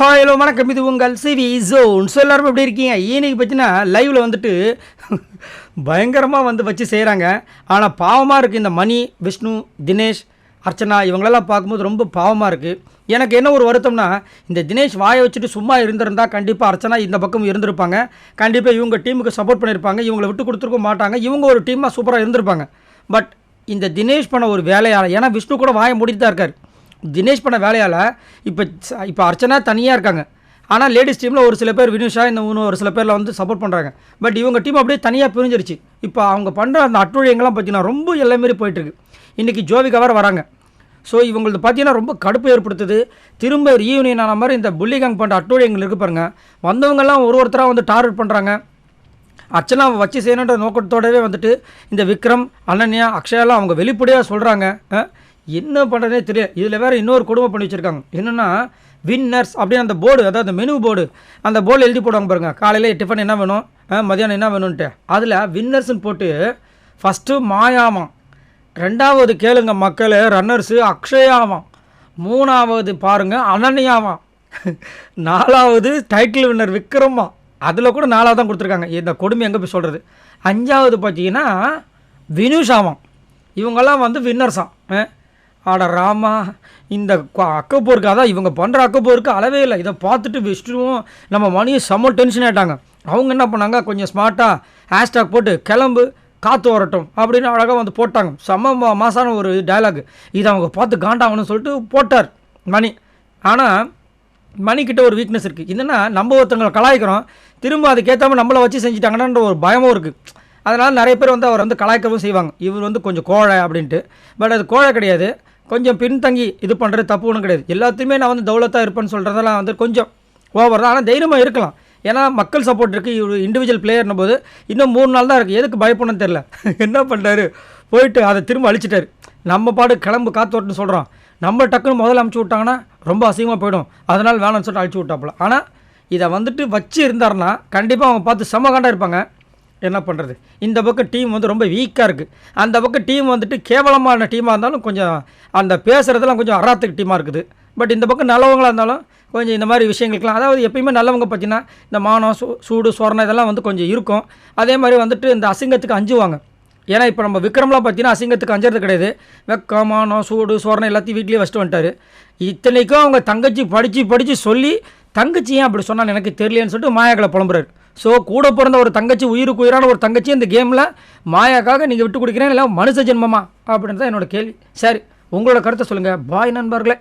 Hi hello வணக்கம். இது உங்கள் சிவி ஜோன். ஸோ எல்லாரும் எப்படி இருக்கீங்க? இன்னைக்கு பார்த்தீங்கன்னா லைவில் வந்துட்டு பயங்கரமாக வந்து வச்சு செய்கிறாங்க ஆனால் பாவமாக இருக்குது இந்த மணி விஷ்ணு தினேஷ் அர்ச்சனா இவங்களெல்லாம் பார்க்கும்போது ரொம்ப பாவமாக இருக்குது எனக்கு என்ன ஒரு வருத்தம்னா இந்த தினேஷ் வாயை வச்சுட்டு சும்மா இருந்திருந்தா கண்டிப்பாக அர்ச்சனா இந்த பக்கம் இருந்திருப்பாங்க. கண்டிப்பாக இவங்க டீமுக்கு சப்போர்ட் பண்ணியிருப்பாங்க இவங்களை விட்டு கொடுத்துருக்க மாட்டாங்க. இவங்க ஒரு டீமாக சூப்பராக இருந்திருப்பாங்க. பட் இந்த தினேஷ் பண்ண ஒரு வேலையால் ஏன்னா விஷ்ணு கூட வாயை மூடிட்டு தான் இருக்கார். தினேஷ் பண்ண வேலையால் இப்போ இப்போ அர்ச்சனா தனியாக இருக்காங்க. ஆனால் லேடிஸ் டீமில் ஒரு சில பேர் வினுஷா இந்த இன்னும் ஒரு சில பேரில் வந்து சப்போர்ட் பண்ணுறாங்க பட் இவங்க டீம் அப்படியே தனியாக பிரிஞ்சிருச்சு. இப்போ அவங்க பண்ணுற அந்த அட்டுழியங்கள்லாம் பார்த்தீங்கன்னா ரொம்ப எல்லாமே போயிட்டுருக்கு. இன்றைக்கி ஜோவிகா வேறு வராங்க. ஸோ இவங்களது பார்த்தீங்கன்னா ரொம்ப கடுப்பு ஏற்படுத்துது. திரும்ப ரீயூனியன் ஆன மாதிரி இந்த புள்ளிகாங் பண்ணுற அட்டுழியங்கள் இருக்கு பாருங்கள் வந்தவங்கெல்லாம் ஒரு ஒருத்தராக வந்து டார்கெட் பண்ணுறாங்க அர்ச்சனா வச்சு செய்யணுன்ற நோக்கத்தோடவே வந்துட்டு இந்த விக்ரம் அனன்யா அக்ஷயாலாம் அவங்க வெளிப்படையாக சொல்கிறாங்க என்ன பண்ணுறதே தெரியாது. இதில் வேறு இன்னொரு கொடுமை பண்ணி வச்சுருக்காங்க. என்னென்னா வின்னர்ஸ் அப்படின்னு அந்த போர்டு அதாவது அந்த மெனு போர்டு அந்த போர்டில் எழுதி போடுவாங்க பாருங்கள் காலையில் டிஃபன் என்ன வேணும்? மதியானம் என்ன வேணும்ன்ட்டு. அதில் வின்னர்ஸ்னு போட்டு ஃபஸ்ட்டு மாயாமாம் ரெண்டாவது கேளுங்க மக்கள் ரன்னர்ஸு அக்ஷயாவாம். மூணாவது பாருங்கள் அனன்யாவாம். நாலாவது டைட்டில் வின்னர் விக்ரமா. அதில் கூட நாலாவது தான் கொடுத்துருக்காங்க. இந்த கொடுமை எங்கே போய் சொல்கிறது அஞ்சாவது பார்த்தீங்கன்னா வினுஷாவாம். இவங்கெல்லாம் வந்து வின்னர்ஸாம் ஆட ராமா இந்த அக்கப்போருக்கு அதான் இவங்க பண்ணுற அக்கப்போருக்கு அளவே இல்லை. இதை பார்த்துட்டு விஷ்ணுவும் நம்ம மணியும் செம்ம டென்ஷன் ஆகிட்டாங்க அவங்க என்ன பண்ணாங்க? கொஞ்சம் ஸ்மார்ட்டாக ஹேஷ்டாக் போட்டு கிளம்பு காற்று வரட்டும் அப்படின்னு அழகாக வந்து போட்டாங்க. செம்ம மா- மாசான ஒரு டயலாக் இதை அவங்க பார்த்து காண்டாகணும்னு சொல்லிட்டு போட்டார் மணி. ஆனால் மணிக்கிட்ட ஒரு வீக்னஸ் இருக்குது என்னென்னா நம்ம ஒருத்தங்களை கலாய்க்கிறோம். திரும்ப அதுக்கேற்றாம நம்மளை வச்சு செஞ்சுட்டாங்கன்ற ஒரு பயமும் இருக்குது அதனால் நிறைய பேர் வந்து அவர் வந்து கலாய்க்கவும் செய்வாங்க. இவர் வந்து கொஞ்சம் கோழை அப்படின்ட்டு. பட் அது கோழை கிடையாது. கொஞ்சம் பின்தங்கி இது பண்ணுறது தப்பு ஒன்றும் கிடையாது. எல்லாத்தையுமே நான் வந்து தௌலத்தாக இருப்பேன்னு சொல்கிறதெல்லாம் வந்து கொஞ்சம் ஓவர் தான். ஆனால் தைரியமாக இருக்கலாம். ஏன்னா மக்கள் சப்போர்ட் இருக்குது இவர் இண்டிவிஜுவல் பிளேயர்னும் போது இன்னும் மூணு நாள் தான் இருக்குது எதுக்கு பயப்படணும்னு தெரில என்ன பண்ணுறாரு போயிட்டு அதை திரும்ப அழிச்சிட்டாரு. நம்ம பாடு கிளம்பு காத்தோட்டுன்னு சொல்கிறோம் நம்ம டக்குன்னு முதல்ல அமுச்சு விட்டாங்கன்னா ரொம்ப அசிங்கமாக போயிடும். அதனால் வேணாம்னு சொல்லிட்டு அழிச்சு விட்டாப்புல. ஆனால் இதை வந்துட்டு வச்சு இருந்தாருன்னா கண்டிப்பாக அவங்க பார்த்து செம்ம காண்டாக இருப்பாங்க. என்ன பண்ணுறது இந்த பக்கம் டீம் வந்து ரொம்ப வீக்காக இருக்குது அந்த பக்கம் டீம் வந்துட்டு கேவலமான டீமாக இருந்தாலும் கொஞ்சம் அந்த பேசுகிறதெல்லாம் கொஞ்சம் அராத்துக்கு டீமாக இருக்குது. பட் இந்த பக்கம் நல்லவங்களாக இருந்தாலும் கொஞ்சம் இந்த மாதிரி விஷயங்களுக்குலாம் அதாவது எப்பயுமே நல்லவங்க பார்த்தீங்கன்னா இந்த மானம் சூ சூடு சொரணம் இதெல்லாம் வந்து கொஞ்சம் இருக்கும். அதே மாதிரி வந்துட்டு இந்த அசிங்கத்துக்கு அஞ்சுவாங்க. ஏன்னா இப்போ நம்ம விக்ரம்லாம் பார்த்தீங்கன்னா அசிங்கத்துக்கு அஞ்சுறது கிடையாது. வெக்கம் மானம் சூடு சொரணம் எல்லாத்தையும் வீட்லேயே வச்சுட்டு வந்துட்டார். இத்தனைக்கும் அவங்க தங்கச்சி படித்து படித்து சொல்லி தங்கச்சி ஏன் அப்படி சொன்னால் எனக்கு தெரியலன்னு சொல்லிட்டு மாயாக்களை புலம்புறாரு. ஸோ கூட பிறந்த ஒரு தங்கச்சி உயிருக்கு உயிரான ஒரு தங்கச்சி இந்த கேமில் மாயாக்காக நீங்கள் விட்டு கொடுக்குறேன் இல்லை மனுஷ ஜென்மமா? அப்படின்றது தான் என்னோட கேள்வி. சரி உங்களோட கருத்தை சொல்லுங்கள் பாய் நண்பர்களே.